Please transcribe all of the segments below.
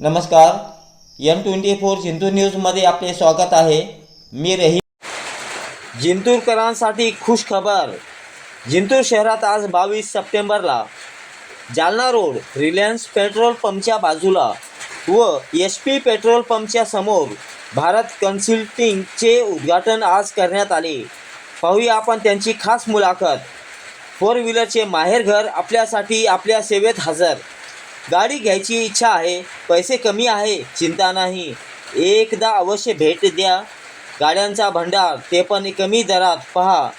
नमस्कार. M twenty four Jintur न्यूजमध्ये आपले स्वागत आहे. मी रही जिंतूरकरांसाठी खुश खबर जिंतूर शहरात आज बावीस सप्टेंबरला जालना रोड रिलायन्स पेट्रोल पंपच्या बाजूला व एच पी पेट्रोल पंपच्या समोर भारत कन्सल्टिंगचे उद्घाटन आज करण्यात आले. पाहूया आपण त्यांची खास मुलाखत. फोर व्हीलरचे माहेरघर आपल्यासाठी आपल्या सेवेत हजर. गाडी घ्यायची इच्छा आहे पैसे कमी आहे चिंता नाही. एकदा अवश्य भेट द्या. गाड्यांचा भंडार ते पण कमी दरात पहा.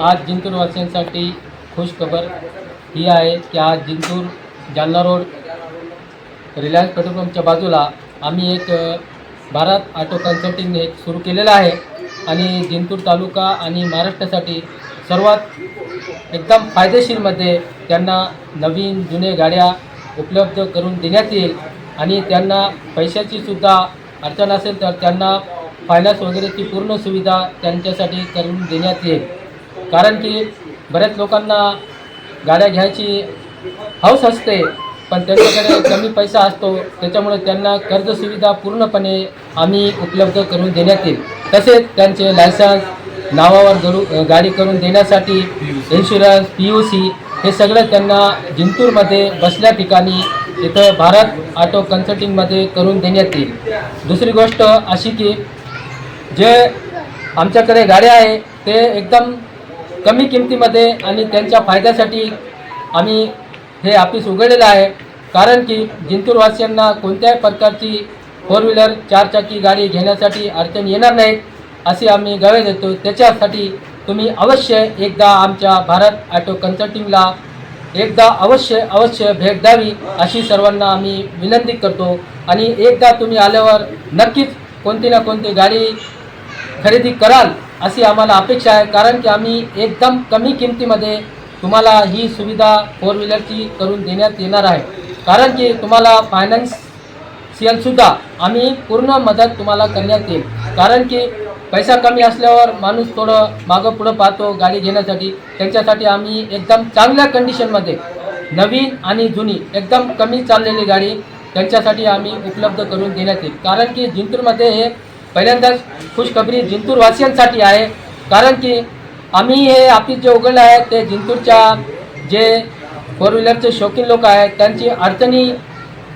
आज जिंतूरवासियांसाठी वासियांसाठी खुश खबर ही आहे की आज Jintur Jalna road Reliance petrol पंपच्या बाजूला आम्ही एक भारत ऑटो कन्सल्टिंग एक सुरू केलेलं आहे. आणि जिंतूर तालुका आणि महाराष्ट्रासाठी सर्वात एकदम फायदेशीरमध्ये त्यांना नवीन जुने गाड्या उपलब्ध करून देण्यात येईल. आणि त्यांना पैशाची सुद्धा अडचण असेल तर त्यांना फायनान्स वगैरेची पूर्ण सुविधा त्यांच्यासाठी करून देण्यात येईल. कारण की बऱ्याच लोकांना गाड्या घ्यायची हौस असते पण त्यांच्याकडे कमी पैसा असतो. त्याच्यामुळे त्यांना कर्ज सुविधा पूर्णपणे आम्ही उपलब्ध करून देण्यात येईल. तसेच त्यांचे लायसन्स नावावर गरू गाडी करून देण्यासाठी इन्शुरन्स पी यू सी हे सगळं त्यांना जिंतूरमध्ये बसल्या ठिकाणी इथं भारत ऑटो कन्सल्टिंगमध्ये करून देण्यात येईल. दुसरी गोष्ट अशी की जे आमच्याकडे गाड्या आहे ते एकदम कमी किमतीमध्ये आणि त्यांच्या फायद्यासाठी आम्ही हे ऑफिस उघडलेलं आहे. कारण की जिंतूरवासियांना कोणत्याही प्रकारची फोर व्हीलर चारचाकी गाडी घेण्यासाठी अडचण येणार नाही अशी आम्ही गवे देतो. त्याच्यासाठी तुम्ही अवश्य एकदा आमच्या भारत ॲटो कन्सल्टिंगला एकदा अवश्य अवश्य भेट द्यावी अशी सर्वांना आम्ही विनंती करतो. आणि एकदा तुम्ही आल्यावर नक्कीच कोणती ना कोणती गाडी खरेदी कराल. अशी आम्हाला अपेक्षा आहे. कारण की आम्ही एकदम कमी किमतीमध्ये तुम्हाला ही सुविधा फोर व्हीलरची करून देण्यात येणार आहे. कारण की तुम्हाला फायनान्शियलसुद्धा आम्ही पूर्ण मदत तुम्हाला करण्यात येईल. कारण की पैसा कमी असल्यावर माणूस थोडं मागं पुढं पाहतो गाडी घेण्यासाठी. त्यांच्यासाठी आम्ही एकदम चांगल्या कंडिशनमध्ये नवीन आणि जुनी एकदम कमी चाललेली गाडी त्यांच्यासाठी आम्ही उपलब्ध करून देण्यात येईल. कारण की जिंतूरमध्ये हे पहिल्यांदाच खुशखबरी जिंतूर वासियांसाठी आहे. कारण की आम्ही हे ऑफिस जे उघडलं आहे ते जिंतूरच्या जे फोर व्हीलरचे शौकीन लोक आहेत त्यांची अडचणी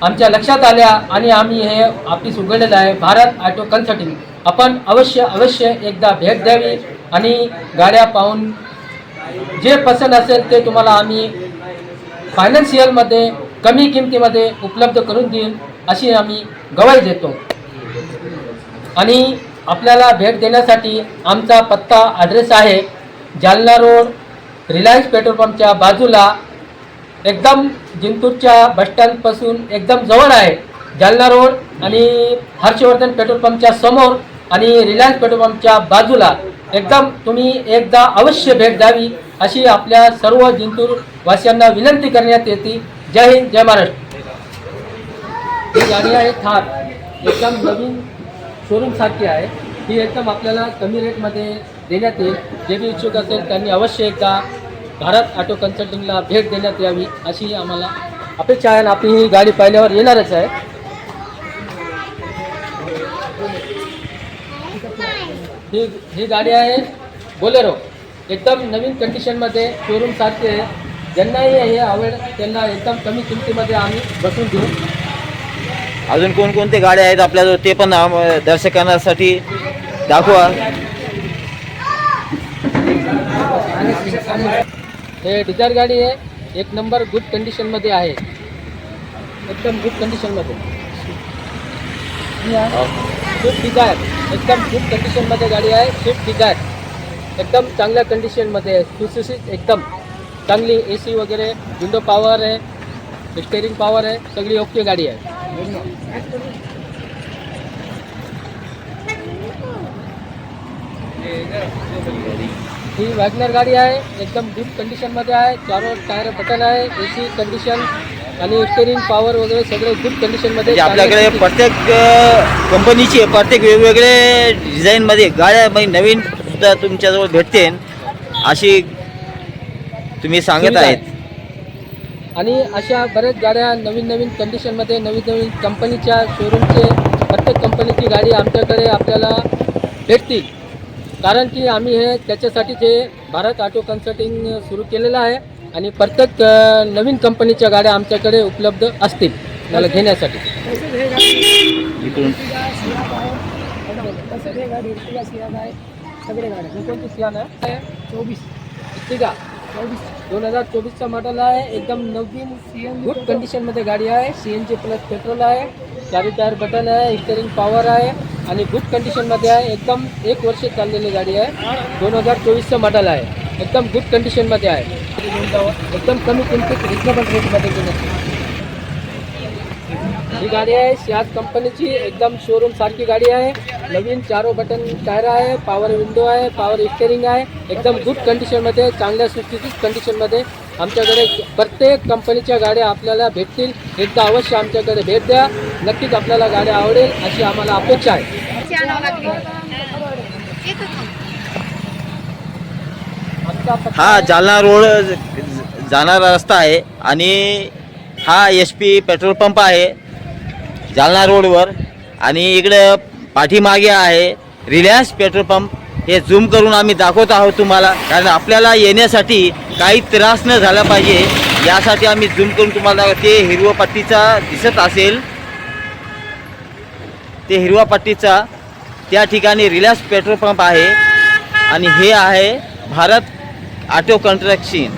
आमच्या लक्षात आल्या आणि आम्ही हे ऑफिस उघडलेलं आहे. Bharat auto consulting. आपण अवश्य अवश्य एकदा भेट द्यावी आणि गाड्या पाहून जे पसंत असेल ते तुम्हाला आम्ही फायनान्शियलमध्ये कमी किमतीमध्ये उपलब्ध करून देईल अशी आम्ही गवाही देतो. आणि आपल्याला भेट देण्यासाठी आमचा पत्ता ॲड्रेस आहे जालना रोड रिलायन्स पेट्रोल पंपच्या बाजूला. एकदम जिंतूरच्या बसस्टँडपासून एकदम जवळ आहे जालना रोड आणि हर्षवर्धन पेट्रोल पंपच्या समोर आणि रिलायन्स पेट्रोल पंपच्या बाजूला. एकदम तुम्ही एकदा अवश्य भेट द्यावी अशी आपल्या सर्व जिंतूर वासियांना विनंती करण्यात येते. जय हिंद जय महाराष्ट्र. ही गाडी आहे थार. एकदम नवीन शोरूमसारखी आहे. ही एकदम आपल्याला कमी रेटमध्ये देण्यात येईल. जे बी इच्छुक असेल त्यांनी अवश्य एकदा भारत ऑटो कन्सल्टिंगला भेट देण्यात यावी अशी आम्हाला अपेक्षा आहे आणि आपली ही गाडी पाहिल्यावर येणारच आहे. ही ही गाडी आहे बोलेरो. एकदम नवीन कंडिशनमध्ये शोरूम सारखी आहे. ज्यांनाही हे आवड त्यांना एकदम कमी किमतीमध्ये आम्ही बसून देऊ. अजून कोणकोणते गाड्या आहेत आपल्याजवळ ते पण दर्शकांसाठी दाखवा. हे डिझायर गाडी आहे. एक नंबर गुड कंडिशनमध्ये आहे. एकदम गुड कंडिशनमध्ये स्विफ्ट डिझायर एकदम गुड कंडिशनमध्ये गाडी आहे. स्विफ्ट डिझायर एकदम चांगल्या कंडिशनमध्ये आहे. सुशिक्षित एकदम. चांगली ए सी वगैरे विंडो पॉवर आहे. स्टेरिंग पॉवर आहे. सगळी ओके गाडी आहे. ही वॅगनर गाडी आहे. एकदम गुड कंडिशनमध्ये आहे. चारो टायर बटन आहे. ए सी कंडिशन आणि स्टेरिंग पॉवर वगैरे सगळे गुड कंडिशनमध्ये म्हणजे आपल्याकडे प्रत्येक कंपनीची प्रत्येक वेगवेगळे डिझाईनमध्ये गाड्या म्हणजे नवीन सुद्धा तुमच्याजवळ भेटते. अशी तुम्ही सांगत. आहेत. आणि अशा बऱ्याच गाड्या नवीन नवीन कंडिशनमध्ये नवीन नवीन कंपनीच्या शोरूमचे प्रत्येक कंपनीची गाडी आमच्याकडे आपल्याला भेटतील. कारण की आम्ही हे त्याच्यासाठीच हे भारत ऑटो कन्सल्टिंग सुरू केलेलं आहे आणि प्रत्येक नवीन कंपनीच्या गाड्या आमच्याकडे उपलब्ध असतील मला घेण्यासाठी. सगळे गाड्या. कोणती सियान आहे? चोवीस. चोवीस दोन हजार चोवीसचा मॉडेल आहे. एकदम नवीन सी एन गुड कंडिशनमध्ये गाडी आहे. C N G plus petrol आहे. गाडी टायर बटन आहे. स्टेरिंग पॉवर आहे. आणि गुड कंडिशनमध्ये आहे. एकदम एक वर्ष चाललेली गाडी आहे. दोन हजार चोवीसचं मॉडेल आहे. एकदम गुड कंडिशनमध्ये आहे. एकदम कमी किमतीत रिजनेबल रेटमध्ये घेण्याची. ही गाडी आहे सियाज कंपनीची एकदम शोरूम सारखी गाडी आहे नवीन चारो बटन टायर आहे पॉवर विंडो आहे पॉवर स्टेरिंग आहे एकदम गुड कंडिशनमध्ये चांगल्या सुस्थितीत कंडिशनमध्ये आमच्याकडे प्रत्येक कंपनीच्या गाड्या आपल्याला भेटतील. एकदा अवश्य आमच्याकडे भेट द्या. नक्कीच आपल्याला गाड्या आवडेल अशी आम्हाला अपेक्षा आहे. हा जालना रोड जाणारा रस्ता आहे आणि हा एच पी पेट्रोल पंप आहे. जालना रोडवर आणि इकडं पाठीमागे आहे रिलायन्स पेट्रोल पंप. हे झूम करून आम्ही दाखवत आहोत तुम्हाला कारण आपल्याला येण्यासाठी काही त्रास न झाला पाहिजे. यासाठी आम्ही झूम करून तुम्हाला ते हिरवा पट्टीचा दिसत असेल. ते हिरवा पट्टीचा त्या ठिकाणी रिलायन्स पेट्रोल पंप आहे. आणि हे आहे भारत ऑटो कन्स्ट्रक्शन